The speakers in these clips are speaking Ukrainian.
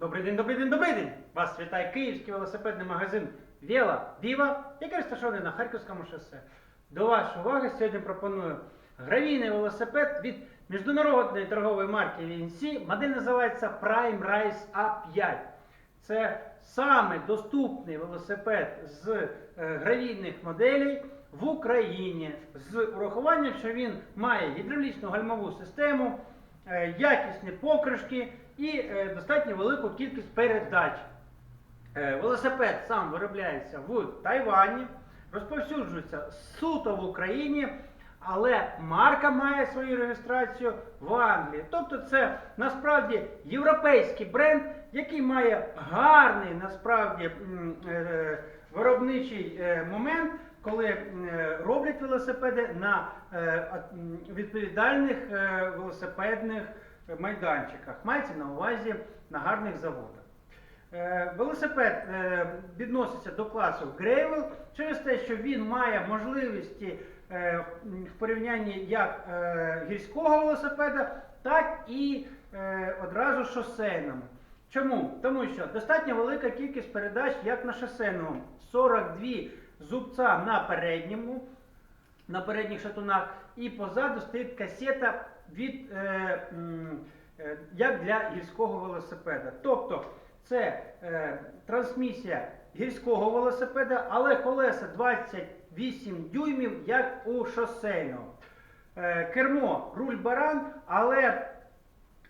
Добрий день, добрий день, добрий день! Вас вітає київський велосипедний магазин Віла Віва, який розташований на Харківському шосе. До вашої уваги сьогодні пропоную гравійний велосипед від міжнародної торгової марки VNC. Модель називається Prime Rise A5. Це саме доступний велосипед з е, гравійних моделей в Україні з урахуванням, що він має гідравлічну гальмову систему, е, якісні покришки і е, достатньо велику кількість передач. Е, Велосипед сам виробляється в Тайвані, розповсюджується суто в Україні, але марка має свою реєстрацію в Англії. Тобто це насправді європейський бренд, який має гарний насправді е, виробничий момент, коли роблять велосипеди на відповідальних велосипедних майданчиках. Мається на увазі на гарних заводах. Е, Велосипед е, відноситься до класу Gravel через те, що він має можливості е, в порівнянні як е, гірського велосипеда, так і е, одразу шосейному. Чому? Тому що достатньо велика кількість передач як на шосейному. 42 зубця на передньому, на передніх шатунах, і позаду стоїть касета від, е, е, як для гірського велосипеда. Тобто це е, трансмісія гірського велосипеда, але колеса 28 дюймів, як у шосейного. Е, кермо руль баран, але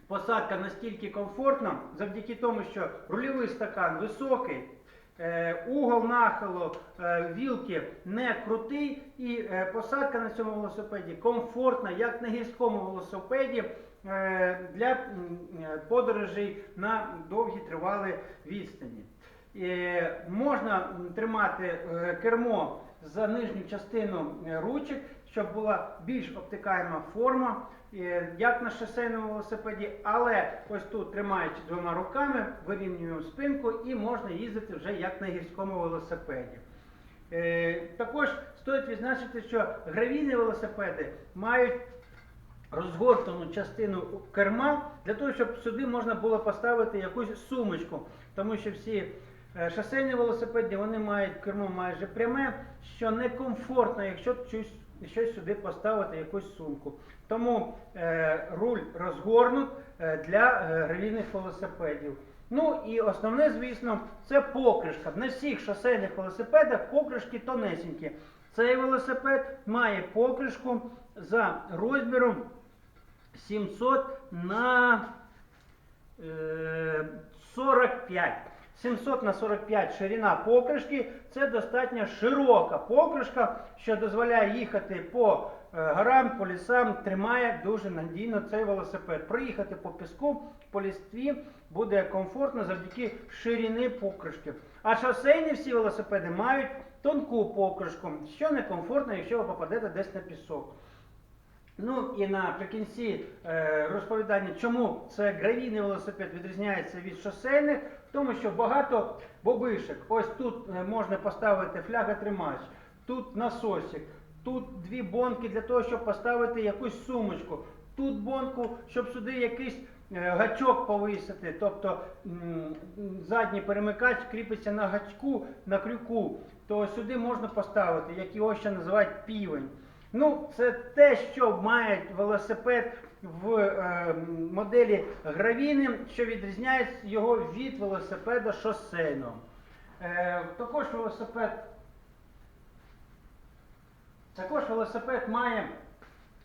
посадка настільки комфортна, завдяки тому, що рульовий стакан високий, угол нахилу е, вілки не крутий, і е, посадка на цьому велосипеді комфортна, як на гірському велосипеді е, для е, подорожей на довгі тривалі відстані. Е, Можна тримати е, кермо за нижню частину е, ручок, щоб була більш обтикаєма форма, е, як на шосейному велосипеді, але ось тут тримаючи двома руками, вирівнюємо спинку і можна їздити вже як на гірському велосипеді. Е, Також стоїть відзначити, що гравійні велосипеди мають розгортану частину керма для того, щоб сюди можна було поставити якусь сумочку, тому що всі е, шосейні велосипеди вони мають кермо майже пряме, що некомфортно, якщо щось, щось сюди поставити, якусь сумку. Тому е, руль розгорнут е, для е, гравійних велосипедів. Ну і основне, звісно, це покришка. На всіх шосейних велосипедах покришки тонесенькі. Цей велосипед має покришку за розміром 700 на е, 45. 700 на 45 ширина покришки це достатньо широка покришка, що дозволяє їхати по е, горам, по лісам, тримає дуже надійно цей велосипед. Проїхати по піску, по лістві буде комфортно завдяки ширині покришки. А шосейні всі велосипеди мають тонку покришку, що некомфортно, якщо ви попадете десь на пісок. Ну і наприкінці е, розповідання, чому це гравійний велосипед відрізняється від шосейних, тому що багато бобишек. Ось тут е, можна поставити фляготримач, тут насосик, тут дві бонки для того, щоб поставити якусь сумочку, тут бонку, щоб сюди якийсь е, гачок повисити, тобто задній перемикач кріпиться на гачку, на крюку, то сюди можна поставити, як його ще називають півень. Ну, це те, що має велосипед в е, моделі гравійним, що відрізняє його від велосипеда шосейного. Е, також велосипед також велосипед має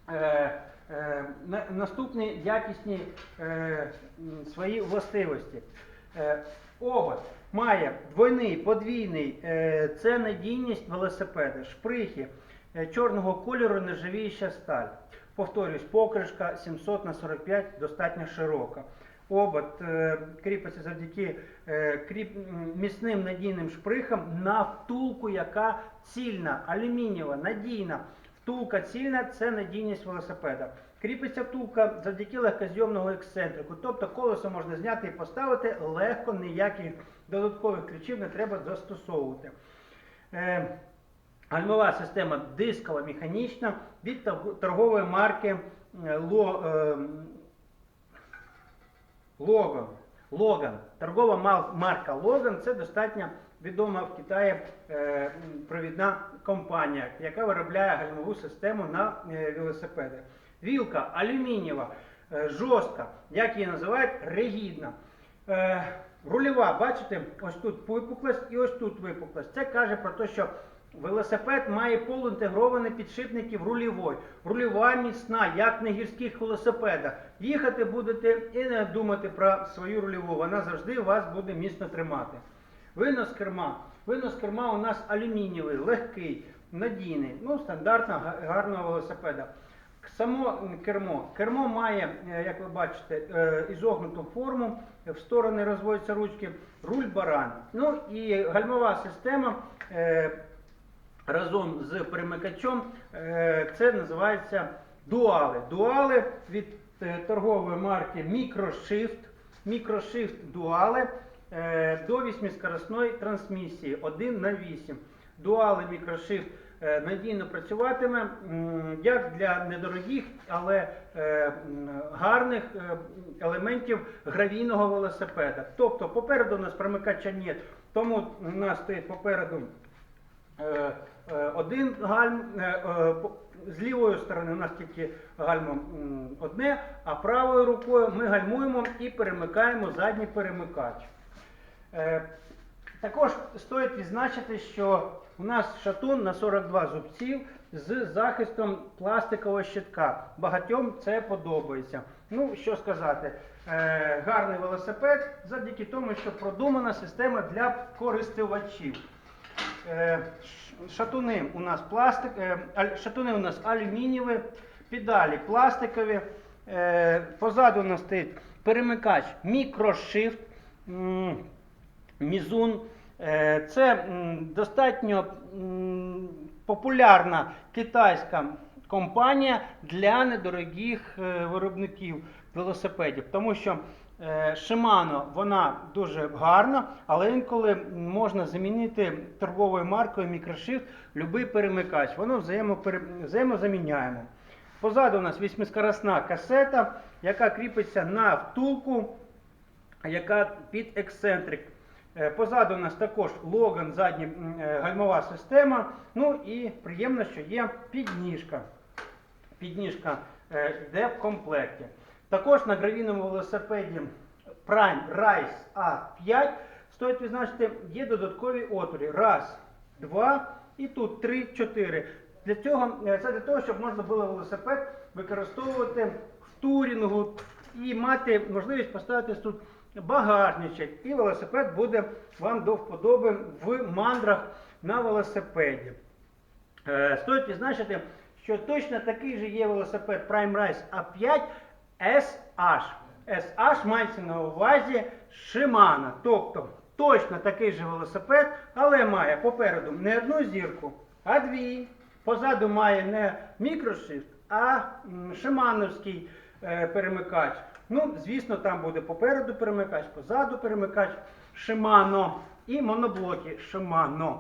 е, е, наступні якісні свої властивості. Е, обод має двойний, подвійний, це надійність велосипеда, шприхи чорного кольору, нержавіюча сталь. Повторюсь, покришка 700 на 45 достатньо широка. Обод е, кріпиться завдяки е, кріп, міцним надійним шприхам на втулку, яка цільна, алюмінієва, надійна. Втулка цільна це надійність велосипеда. Кріпиться втулка завдяки легкозйомного ексцентрику. Тобто колесо можна зняти і поставити легко, ніяких додаткових ключів не треба застосовувати. Гальмова система дискова механічна від торгової марки е, е, Логан. Логан. Торгова марка Логан це достатньо відома в Китаї е, провідна компанія, яка виробляє гальмову систему на велосипеди. Вілка алюмінієва, жорстка, як її називають, ригідна. Рульова, бачите, ось тут випуклость і ось тут випуклость. Це каже про те, що велосипед має полуінтегровані підшипники в рульовій. Рульова міцна, як на гірських велосипедах. Їхати будете і не думати про свою рульову. Вона завжди вас буде міцно тримати. Винос керма. Винос керма у нас алюмінієвий, легкий, надійний, ну, стандартно га- гарного велосипеда. Само кермо. Кермо має, е, як ви бачите, е, ізогнуту форму, в сторони розводяться ручки, руль баран. Ну і гальмова система е, разом з перемикачом е, це називається дуали. Дуали від е, торгової марки Microshift. Microshift дуали е, до 8-скоростної трансмісії 1 на 8. Дуали Microshift надійно працюватиме як для недорогих, але гарних елементів гравійного велосипеда. Тобто попереду у нас примикача нет, тому у нас стоїть попереду один гальм, е, е, з лівої сторони у нас тільки гальмо одне, а правою рукою ми гальмуємо і перемикаємо задній перемикач. Е, Також стоїть відзначити, що у нас шатун на 42 зубців з захистом пластикового щитка. Багатьом це подобається. Ну, що сказати, е, гарний велосипед завдяки тому, що продумана система для користувачів. Е, Шатуни у нас пластик, е, шатуни у нас алюмінієві, педалі пластикові. Е, Позаду у нас стоїть перемикач мікрошифт, мізун. Це достатньо популярна китайська компанія для недорогих виробників велосипедів, тому що Shimano вона дуже гарна, але інколи можна замінити торговою маркою Microshift будь-який перемикач. Воно взаємозаміняємо. Позаду у нас восьмискоросна касета, яка кріпиться на втулку, яка під ексцентрик. Е, Позаду у нас також логан, задня е, гальмова система. Ну і приємно, що є підніжка. Підніжка е, йде в комплекті. Також на гравійному велосипеді Prime Rise A5 стоїть відзначити, є додаткові отвори. Раз, два і тут три, чотири. Для цього е, це для того, щоб можна було велосипед використовувати в турінгу і мати можливість поставити тут багажничок. І велосипед буде вам до вподоби в мандрах на велосипеді. Е, Стоїть відзначити, що точно такий же є велосипед Prime Rise A5 SH. SH мається на увазі Shimano. Тобто точно такий же велосипед, але має попереду не одну зірку, а дві. Позаду має не мікрошифт, а шимановський е, перемикач. Ну, звісно, там буде попереду перемикач, позаду перемикач Shimano і моноблоки Shimano.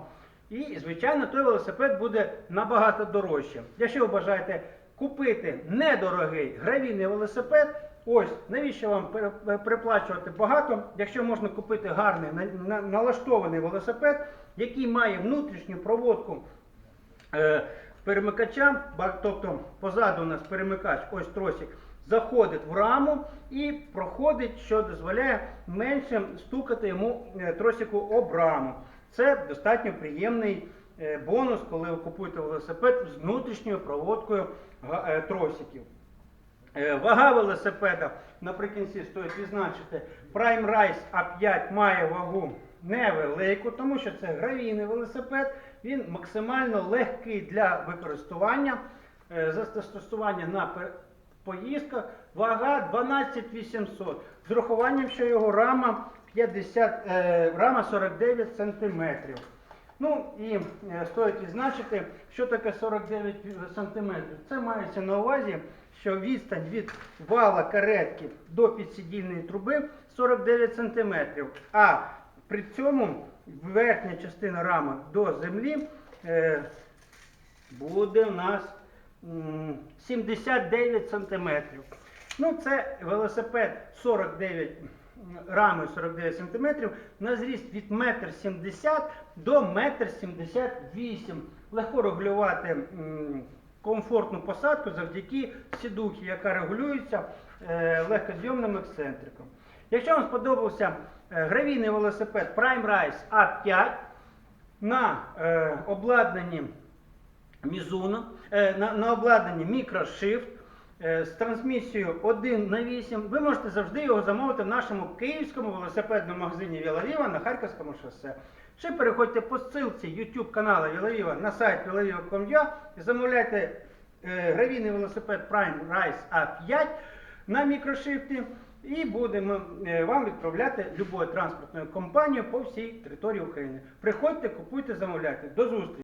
І, звичайно, той велосипед буде набагато дорожче. Якщо ви бажаєте купити недорогий гравійний велосипед, ось навіщо вам пере- переплачувати багато, якщо можна купити гарний на- на- налаштований велосипед, який має внутрішню проводку е, перемикача, тобто позаду у нас перемикач, ось тросик, заходить в раму і проходить, що дозволяє менше стукати йому е, тросику об раму. Це достатньо приємний е, бонус, коли ви купуєте велосипед з внутрішньою проводкою е, тросиків. Е, Вага велосипеда наприкінці стоїть відзначити. Prime Rise A5 має вагу невелику, тому що це гравійний велосипед. Він максимально легкий для використання. Е, застосування на поїздках вага 12800. З урахуванням, що його рама 50, е, рама 49 см. Ну і е, стоїть відзначити, що таке 49 см. Це мається на увазі, що відстань від вала каретки до підсидільної труби 49 см. А при цьому верхня частина рами до землі е, буде у нас 79 см. Ну, це велосипед 49 рамою 49 см на зріст від 1,70 м до 1,78 м. Легко регулювати комфортну посадку завдяки сідухі, яка регулюється е, легкозйомним ексцентриком. Якщо вам сподобався е, гравійний велосипед Prime Rise A5 на е, обладнанні Mizuno, на, на обладнанні MicroShift з трансмісією 1 на 8, ви можете завжди його замовити в нашому київському велосипедному магазині Вілавіва на Харківському шосе. Чи переходьте по ссылці YouTube каналу Вілавіва на сайт vilaviva.com.ua і замовляйте е, гравійний велосипед Prime Rise A5 на мікрошифті і будемо е, вам відправляти любою транспортною компанією по всій території України. Приходьте, купуйте, замовляйте. До зустрічі!